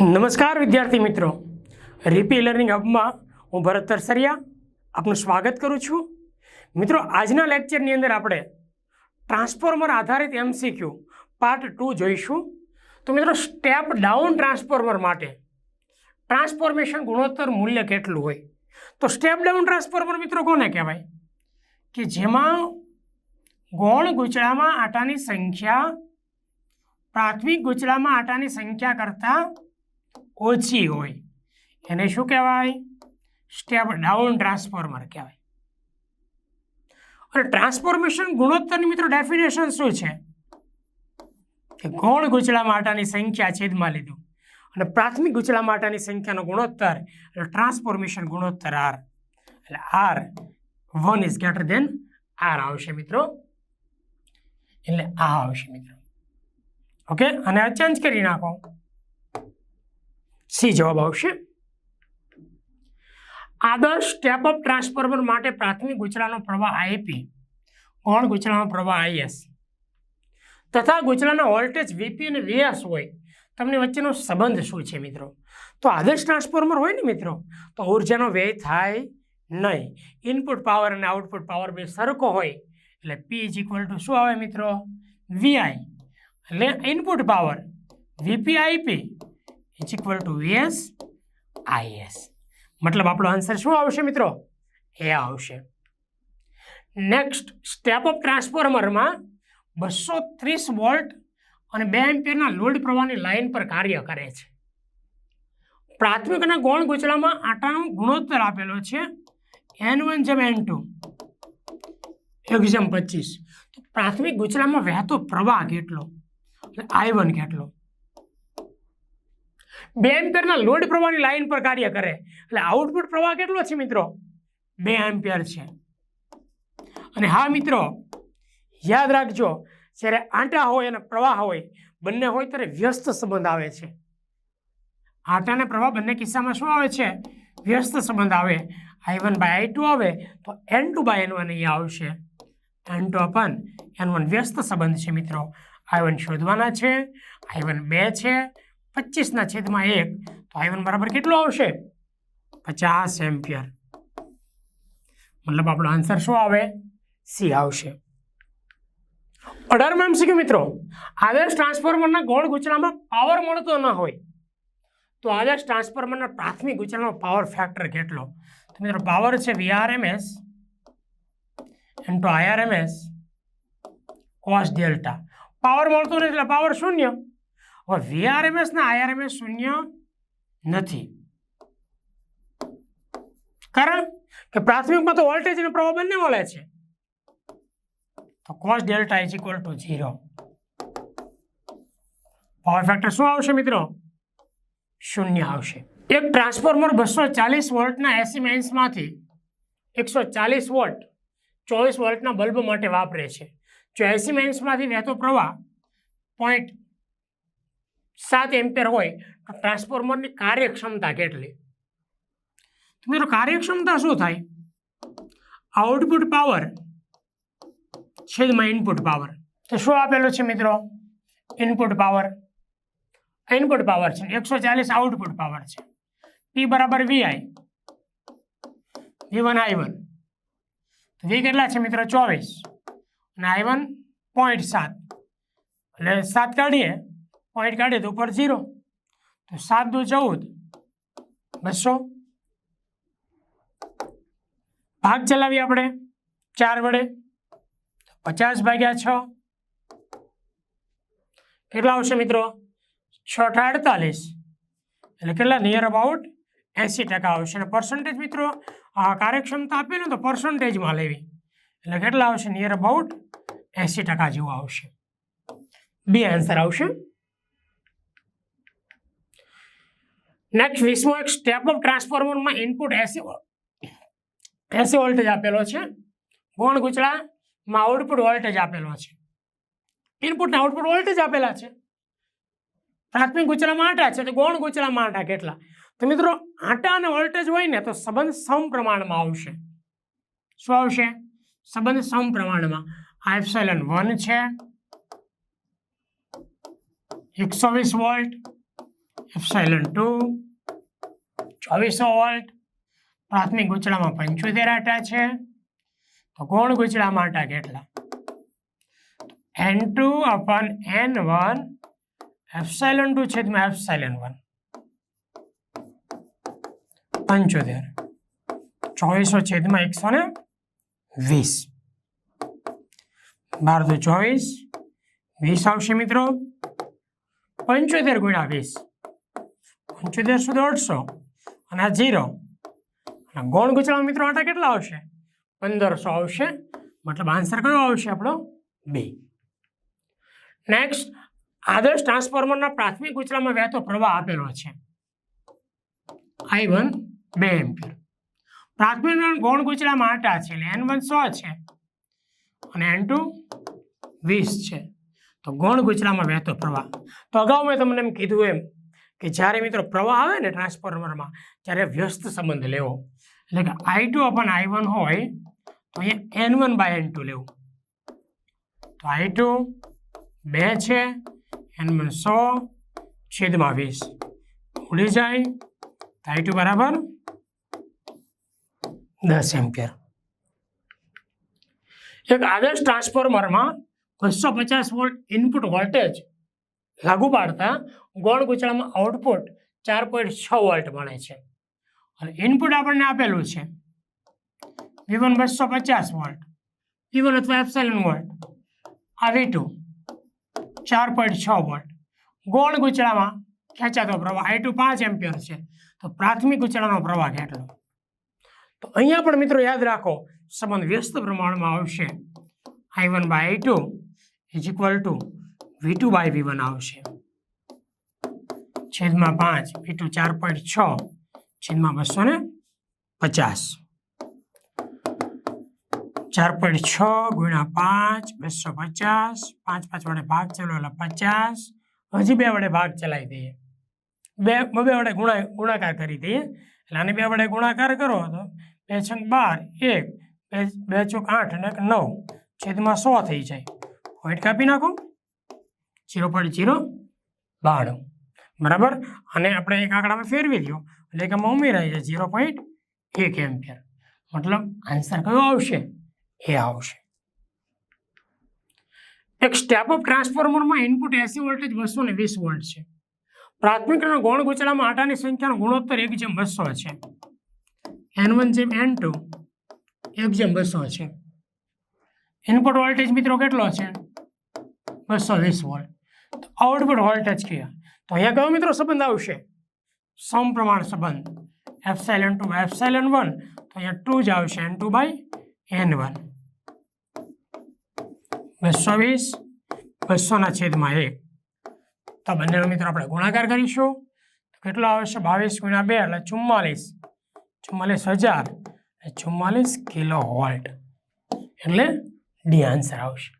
નમસ્કાર, વિદ્યાર્થી મિત્રો. રીપી લર્નિંગ હબમાં હું ભરત તરસરિયા આપનું સ્વાગત કરું છું. મિત્રો, આજના લેક્ચરની અંદર આપણે ટ્રાન્સફોર્મર આધારિત એમસીક્યુ પાર્ટ ટુ જોઈશું. તો મિત્રો સ્ટેપ ડાઉન ટ્રાન્સફોર્મર માટે ટ્રાન્સફોર્મેશન ગુણોત્તર મૂલ્ય કેટલું હોય? તો સ્ટેપ ડાઉન ટ્રાન્સફોર્મર મિત્રો કોને કહેવાય? કે જેમાં ગૌણ ગૂંચળામાં આટાની સંખ્યા, પ્રાથમિક ગૂંચળામાં આટાની સંખ્યા કરતાં ઓછી હોય. એને શું કહેવાય? સ્ટેપ ડાઉન ટ્રાન્સફોર્મર કહેવાય. અને ટ્રાન્સફોર્મેશન ગુણોત્તરની મિત્રો ડેફિનેશન શું છે? કે ગૌણ ગૂંચળા માટાની સંખ્યા છેદમાં લીધું. અને પ્રાથમિક ગૂંચળા માટાની સંખ્યાનો ગુણોત્તર, એટલે ટ્રાન્સફોર્મેશન ગુણોત્તર આર. એટલે R one is greater than R આવશે મિત્રો. એટલે આ આવશે મિત્રો. ઓકે? અને આ ચેન્જ કરી નાખો. સી જવાબ આવશે. આદર્શ સ્ટેપ અપ ટ્રાન્સફોર્મર માટે પ્રાથમિક ગુચરાનો પ્રવાહ આઈપી કોણ ગુચરાનો પ્રવાહ આઈએસ તથા ગુચરાના વોલ્ટેજ વીપી અને વીએસ હોય, તમને વચ્ચેનો સંબંધ શું છે મિત્રો? તો આદર્શ ટ્રાન્સફોર્મર હોય ને મિત્રો, તો ઉર્જાનો વ્યય થાય નહીં. ઇનપુટ પાવર અને આઉટપુટ પાવર બે સરખો હોય, એટલે પી ઇઝ ઇક્વલ ટુ શું આવે મિત્રો? વીઆઈ એટલે input power VP IP is equal to VS IS મતલબ આપણો આન્સર શું આવશે મિત્રો? એ આવશે. નેક્સ્ટ સ્ટેપ ઓફ ટ્રાન્સફોર્મરમાં બસો ત્રીસ વોલ્ટ અને બે એમ્પિયરના લોડ પ્રવાહની લાઇન પર કાર્ય કરે છે. પ્રાથમિક અને ગૌણ ગૂંચળામાં આટાનો ગુણોત્તર આપેલો છે. એન વન જેમ એન ટુ એક્ઝામ પચીસ. તો પ્રાથમિક ગૂંચળામાં વહેતો પ્રવાહ કેટલો? એટલે આઈ વન કેટલો? બે એમ્પિયરના લોડ પ્રવાહની લાઇન પર કાર્ય કરે. એટલે આઉટપુટ પ્રવાહ કેટલો છે મિત્રો? બે એમ્પિયર છે. અને હા મિત્રો, યાદ રાખજો, જ્યારે આંટા હોય અને પ્રવાહ હોય, બંને હોય ત્યારે વ્યસ્ત સંબંધ આવે છે. આંટા અને પ્રવાહ બંને કિસ્સામાં શું આવે છે? વ્યસ્ત સંબંધ આવે. I one by I two આવે, તો N two by N one અહીંયા આવશે. N two upon N one વ્યસ્ત સંબંધ છે મિત્રો. આઈ વન શોધવાના છે આઈ વન બે છે પચીસના છેદમાં એક. તો આઈ વન બરાબર કેટલો આવશે? પચાસ એમ્પિયર. મતલબ આપણો આન્સર શું આવે? સી આવશે. અઢારમાં એમસીક્યુ મિત્રો, આદર્શ ટ્રાન્સફોર્મરના ગોળ ગૂંચળામાં પાવર મળતો ન હોય. તો આદર્શ ટ્રાન્સફોર્મરના પ્રાથમિક ગૂંચળાનો પાવર ફેક્ટર કેટલો? તો મિત્રો પાવર છે VRMS into IRMS cos delta power મળતો નથી એટલે પાવર શૂન્ય. હવે વીઆરએમએસ ને આઈઆરએમએસ શૂન્ય નથી. કારણ કે પ્રાથમિકમાં તો વોલ્ટેજ અને પ્રવાહ બંને મળે છે. તો cos delta is equal to zero power factor શું આવશે મિત્રો? શૂન્ય આવશે. એક ટ્રાન્સફોર્મર બસો ચાલીસ વોલ્ટના એસી મેન્સમાંથી એકસો ચાલીસ વોલ્ટ ચોવીસ વોલ્ટના બલ્બ માટે વાપરે છે. જો એસી મેન્સમાંથી વહેતો પ્રવાહ પોઈન્ટ સાત એમ્પેર હોય, તો ટ્રાન્સફોર્મરની કાર્યક્ષમતા કેટલી? મિત્રો કાર્યક્ષમતા શું થાય? આઉટપુટ પાવર છેદમાં ઇનપુટ પાવર તો શું આપેલું છે મિત્રો? ઇનપુટ પાવર ઇનપુટ પાવર છે. એકસો ચાલીસ આઉટપુટ પાવર છે. પી બરાબર VI V one I one V કેટલા છે મિત્રો? ચોવીસ. અને આઈ વન પોઈન્ટ સાત. એટલે સાત કાઢીએ. પોઈન્ટ કાઢીએ તો ઉપર ઝીરો તો સાત દુ ચૌદ. બસો. ભાગ ચલાવીએ આપણે. ચાર વડે. પચાસ ભાગ્યા છ. કેટલા આવશે મિત્રો? છ અડતાલીસ. એટલે કેટલા? નિયર અબાઉટ એંસી ટકા આવશે. અને પર્સન્ટેજ મિત્રો, આ કાર્યક્ષમતા આપી ને તો પર્સન્ટેજમાં લેવી. એટલે કેટલા આવશે? નિયર અબાઉટ એંસી ટકા જેવું આવશે. બે આન્સર આવશે. નેક્સ્ટ વીસમો એક સ્ટેપ અપ ટ્રાન્સફોર્મરમાં ઇનપુટ એસી એસી વોલ્ટેજ આપેલો છે. ગોણ ગૂંચળામાં આઉટપુટ વોલ્ટેજ આપેલો છે. ઇનપુટના આઉટપુટ વોલ્ટેજ આપેલા છે. પ્રાથમિક ગૂંચળામાં આટા છે, તો ગૌણ ગૂંચળામાં આટા કેટલા? તો મિત્રો, આટા અને વોલ્ટેજ હોય ને, તો સંબંધ સમપ્રમાણમાં આવશે. શું આવશે? સંબંધ સમપ્રમાણમાં. આ એપ્સાઇલન વન છે. એકસો વીસ વોલ્ટ એપ્સાઇલન ટુ ચોવીસો વોલ્ટ. પ્રાથમિક ગૂંચળામાં પંચોતેર આટા છે. તો ગૌણ ગૂંચળામાં આટા કેટલા? N two upon N one epsilon two છેદમાં એફસાઇલન વન પંચોતેર. ચોવીસો છેદમાં એકસો ને વીસ. બાર તો ચોવીસ. વીસ આવશે મિત્રો. પંચોતેર ગુણ્યા વીસ. પંચોતેર સુધી અઢસો અને આ જીરો અને ગૌણ ગુજરાત મિત્રો આંટા કેટલા આવશે? પંદરસો આવશે. મતલબ આન્સર કયો આવશે આપણો? બે. નેક્સ્ટ આદર્શ ટ્રાન્સફોર્મરના પ્રાથમિક ગુજરાતમાં વહેતો પ્રવાહ આપેલો છે. આઈ વન બે એમ્પિયર. પ્રાથમિક ગૌણ ગુજરાતમાં આટા છે એટલે એન વન સો છે. અને એન ટુ વીસ છે. તો ગૌણ ગુજરાતમાં વહેતો પ્રવાહ. તો અગાઉ મેં તમને એમ કીધું એમ કે જ્યારે મિત્રો પ્રવાહ આવે ને ટ્રાન્સફોર્મરમાં, ત્યારે વ્યસ્ત સંબંધ લેવો. એટલે કે I two upon I one હોય, તો અહીંયા N one by N two લેવું. તો આઈ ટુ બે છે એન વન સો છેદમાં વીસ ઉડી જાય, તો આઈ ટુ બરાબર દસ એમ્પિયર. એક આદર્શ ટ્રાન્સફોર્મરમાં બસો પચાસ વોલ્ટ ઇનપુટ વોલ્ટેજ લાગુ પાડતા ગોળ ગૂંચળામાં આઉટપુટ ચાર પોઈન્ટ છ વોલ્ટ મળે છે. અને ઇનપુટ આપણને આપેલું છે. વી વન બસો પચાસ વોલ્ટ વી વન અથવા એપ્સેલન વોલ્ટ આ વી ટુ ચાર પોઈન્ટ છ વોલ્ટ ગૌણ ગૂંચળામાં ખેંચાતો પ્રવાહ આઈ ટુ પાંચ એમ્પિયર છે. તો પ્રાથમિક ગૂંચળાનો પ્રવાહ કેટલો? તો અહીંયા પણ મિત્રો યાદ રાખો, સંબંધ વ્યસ્ત પ્રમાણમાં આવશે. I one by I two is equal to V two by V one આવશે. છેદમાં પાંચ વી ચાર પોઈન્ટ છ છેદમાં બસો ને પચાસ. ચાર પોઈન્ટ છ ગુણ્યા પાંચ બસો પચાસ. પાંચ પાંચ વડે ભાગ ચલો એટલે પચાસ. હજી બે વડે ભાગ ચલાવી દઈએ. બે બે વડે ગુણા ગુણાકાર કરી દઈએ. એટલે આને બે વડે ગુણાકાર કરો તો બે છંગ બાર એક બે બે ચોક આઠ અને નવ છેદમાં સો થઈ જાય. પોઈન્ટ કાપી નાખો. જીરો પોઈન્ટ જીરો બાણું. બરાબર? અને આપણે એક આંકડામાં ફેરવી લ્યો એટલે કે આમાં ઉમેરાઈ જાય ઝીરો પોઈન્ટ એક એમ્પિયર મતલબ આન્સર કયો આવશે? એ આવશે. એક સ્ટેપ અપ ટ્રાન્સફોર્મરમાં ઇનપુટ એસી વોલ્ટેજ બસો ને વીસ વોલ્ટ છે. પ્રાથમિક અને ગૌણ ગોચડામાં આટાની સંખ્યાનો ગુણોત્તર એક જેમ બસો છે. એન વન જેમ એન ટુ એક જેમ બસો છે. ઇનપુટ વોલ્ટેજ મિત્રો કેટલો છે? બસો વીસ વોલ્ટ આઉટપુટ વોલ્ટેજ કયા? તો અહીંયા કયો મિત્રો સંબંધ આવશે? સમપ્રમાણ સંબંધ. Epsilon two epsilon one. તો અહીંયા ટુ જ આવશે. N two by N one. બસો વીસ, બસોના છેદમાં એક. તો બંનેનો મિત્રો આપણે ગુણાકાર કરીશું. તો કેટલો આવશે? બાવીસ ગુણ્યા બે એટલે ચુમ્માલીસ. ચુમ્માલીસ હજાર એટલે ચુમ્માલીસ કિલો વોલ્ટ. એટલે ડી આન્સર આવશે.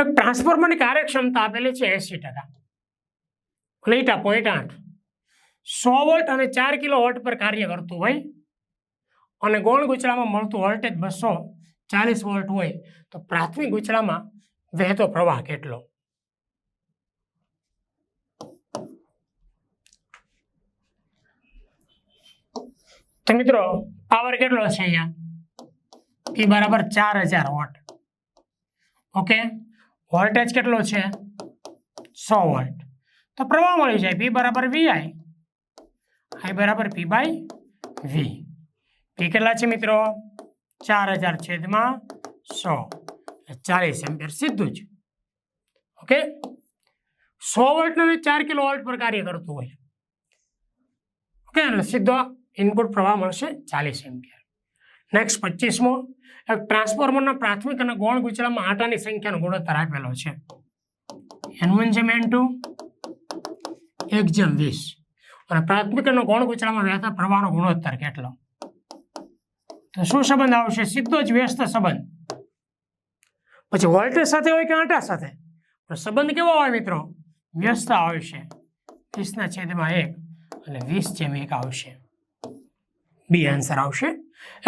એક ટ્રાન્સફોર્મરની કાર્યક્ષમતા આપેલી છે એસી ટકા. લેટા પોઈન્ટ આઠ. સો વોલ્ટ અને ચાર કિલો વોટ પર કાર્ય કરતું હોય અને ગૌણ ગુચડામાં મળતું વોલ્ટેજ બસો ચાલીસ વોલ્ટ હોય તો પ્રાથમિક ગુચડામાં વહેતો પ્રવાહ કેટલો? તો મિત્રો પાવર કેટલો છે અહીંયા? પી બરાબર ચાર હજાર વોટ. ઓકે વોલ્ટેજ કેટલો છે? સો વોલ્ટ. તો પ્રવાહ મળી જાય પી બરાબર વી આઈ આઈ બરાબર પી બાય વી પી કેટલા છે મિત્રો? ચાર હજાર છેદમાં સો. ચાલીસ એમ્પિયર સીધું જ. ઓકે સો વોલ્ટનો ચાર કિલો વોલ્ટ પર કાર્ય કરતું હોય. ઓકે એટલે સીધો ઇનપુટ પ્રવાહ મળશે ચાલીસ એમ્પિયર. નેક્સ્ટ પચીસમો. એક ટ્રાન્સફોર્મરના પ્રાથમિક અને ગૌણ ગુચરામાં આટાની સંખ્યાનો ગુણોત્તર આપેલો છે. એન વન છે મેન ટુ એક જેમ વીસ. અને પ્રાથમિક અને ગૌણ ગુચરામાં વહેતા પ્રવાહનો ગુણોત્તર કેટલો? તો શું સંબંધ આવશે? સીધો જ વ્યસ્ત સંબંધ. પછી વોલ્ટેજ સાથે હોય કે આટા સાથે? સંબંધ કેવો હોય મિત્રો? વ્યસ્ત આવશે. વીસના છેદમાં એક અને વીસ જેમ એક આવશે. બી આન્સર આવશે.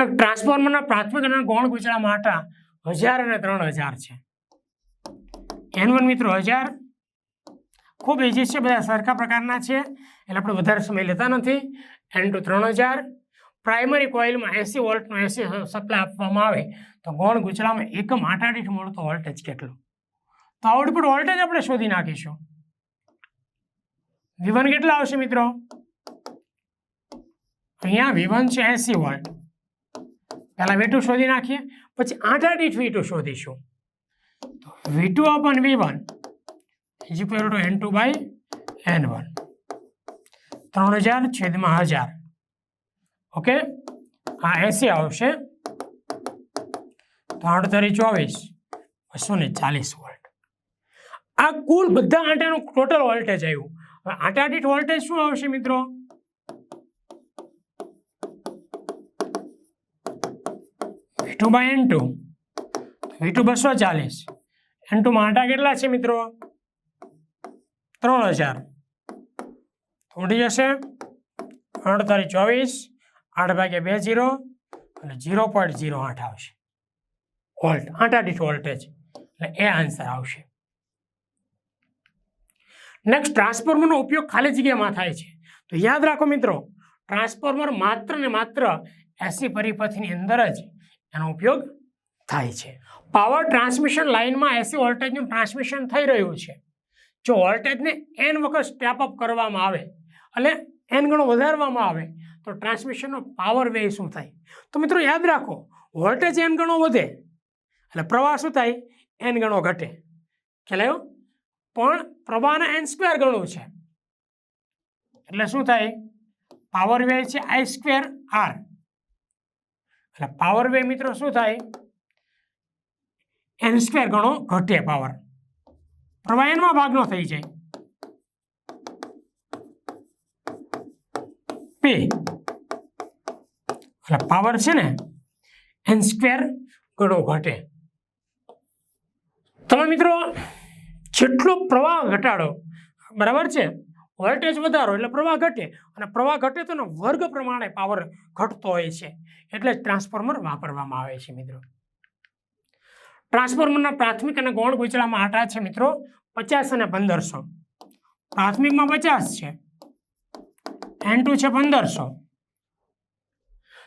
એક ટ્રાન્સફોર્મરના પ્રાથમિક અને ગૌણ ગુચરામાં આટા હજાર અને ત્રણ હજાર છે. એન વન મિત્રો હજાર ખૂબ ઇઝી છે બધા સરખા પ્રકારના છે. એટલે આપણે વધારે સમય લેતા નથી. એન ટુ ત્રણ હજાર. પ્રાઇમરી કોઇલમાં એસી વોલ્ટનો એસી સપ્લાય આપવામાં આવે. તો ગૌણ ગુચલામાં એકમ આઠ મળતો વોલ્ટેજ કેટલો? તો આઉટપુટ વોલ્ટેજ આપણે શોધી નાખીશું. વિવન કેટલા આવશે મિત્રો? અહીંયા વિવન છે એસી વોલ્ટ પહેલાં વી શોધી નાખીએ. પછી આઠ દીઠ વી શોધીશું. V two upon V one is equal to N two by N one ત્રણ હજાર છેદમાં હજાર. ઓકે આ એસી આવશે. ત્રણ તરી ચોવીસ. બસો ને ચાલીસ વોલ્ટ. આ કુલ બધા આંટાનું ટોટલ વોલ્ટેજ આવ્યું. હવે આંટા દીઠ વોલ્ટેજ શું આવશે મિત્રો? V two by N two V two બસો ચાલીસ. એન ટુમાં આંટા કેટલા છે મિત્રો? ત્રણ હજાર. ઉડી જશે. આઠ તારી ચોવીસ, આઠ ભાગ્યા બે જીરો અને જીરો પોઈન્ટ જીરો આઠ આવશે. વોલ્ટ આંટા દીઠ વોલ્ટેજ એટલે એ આન્સર આવશે. નેક્સ્ટ ટ્રાન્સફોર્મરનો ઉપયોગ ખાલી જગ્યામાં થાય છે. તો યાદ રાખો મિત્રો ટ્રાન્સફોર્મર માત્ર ને માત્ર એસી પરિપથની અંદર જ એનો ઉપયોગ થાય છે. પાવર ટ્રાન્સમિશન લાઇનમાં એસી વોલ્ટેજનું ટ્રાન્સમિશન થઈ રહ્યું છે. જો વોલ્ટેજને એન વખત સ્ટેપ અપ કરવામાં આવે એટલે એન ગણો વધારવામાં આવે, તો ટ્રાન્સમિશનનો પાવર વે શું થાય? તો મિત્રો યાદ રાખો વોલ્ટેજ એન ગણો વધે એટલે પ્રવાહ શું થાય? એન ગણો ઘટે. ખ્યાલ આવ્યો? પણ પ્રવાહના એન સ્ક્વેર ગણો છે. એટલે શું થાય? પાવર વે છે આઈ સ્ક્વેર આર એટલે પાવર વે મિત્રો શું થાય? એન સ્ક્વેર ગણો ઘટે પાવર પ્રવાહ એનમાં ભાગનો થઈ જાય. પી એટલે પાવર છે ને એન સ્ક્વેર ગણો ઘટે. તમે મિત્રો, જેટલો પ્રવાહ ઘટાડો, બરાબર છે? વોલ્ટેજ વધારો એટલે પ્રવાહ ઘટે. અને પ્રવાહ ઘટે તો વર્ગ પ્રમાણે પાવર ઘટતો હોય છે. એટલે ટ્રાન્સફોર્મર વાપરવામાં આવે છે, મિત્રો. ટ્રાન્સફોર્મરના પ્રાથમિક અને ગૌણ ગુચડામાં આટા છે મિત્રો પચાસ અને પંદરસો. પ્રાથમિકમાં પચાસ છે. એન ટુ છે પંદરસો.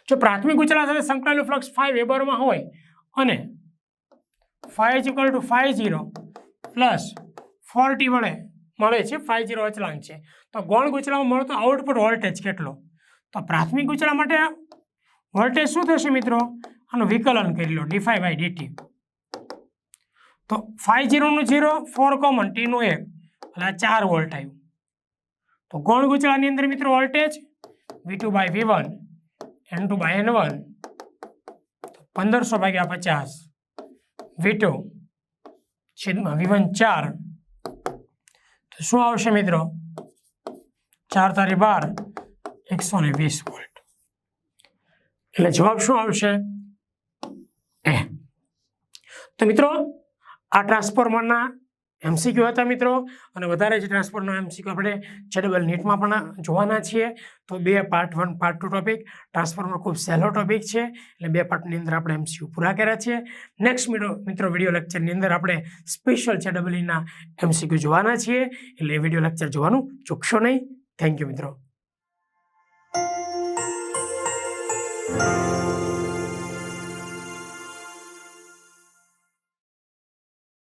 જો પ્રાથમિક ગુચડા સાથે સંકળાયેલું ફ્લક્સ ફાઈવ વેબરમાં હોય અને five equal to five zero plus forty વડે મળે છે ફાઈવ જીરો અચલાંક છે. તો ગૌણ ગુચડામાં મળતો આઉટપુટ વોલ્ટેજ કેટલો? તો પ્રાથમિક ગુચડા માટે વોલ્ટેજ શું થશે મિત્રો? આનું વિકલન કરી લો ડી બાય ડીટી તો ફાઈવ જીરોનું જીરો ફોર કોમન ટીનું એક. એટલે ચાર વોલ્ટ આવ્યું. તો ગોળ ગુચળાની અંદર મિત્રો voltage V two by V one N two by N one પંદરસો ભાગ્યા પચાસ વી ટુ છેદમાં વી વન ચાર. તો શું આવશે મિત્રો? ચાર તારી બાર, એકસો ને વીસ વોલ્ટ એટલે જવાબ શું આવશે? એ તો મિત્રો આ ટ્રાન્સફોર્મરના એમસીક્યુ હતા મિત્રો. અને વધારે જે ટ્રાન્સફોર્મનો એમસીક્યુ આપણે ચેડબલ નીટમાં પણ જોવાના છીએ. તો બે part one part two topic transformer ખૂબ સહેલો ટોપિક છે. એટલે બે પાર્ટની અંદર આપણે એમસીક્યુ પૂરા કર્યા છે નેક્સ્ટ મિત્રો મિત્રો વીડિયો લેક્ચરની અંદર આપણે સ્પેશિયલ ચેડબલીના એમસીક્યુ જોવાના છીએ. એટલે એ વીડિયો લેક્ચર જોવાનું ચૂકશો નહીં. થેન્ક યુ મિત્રો.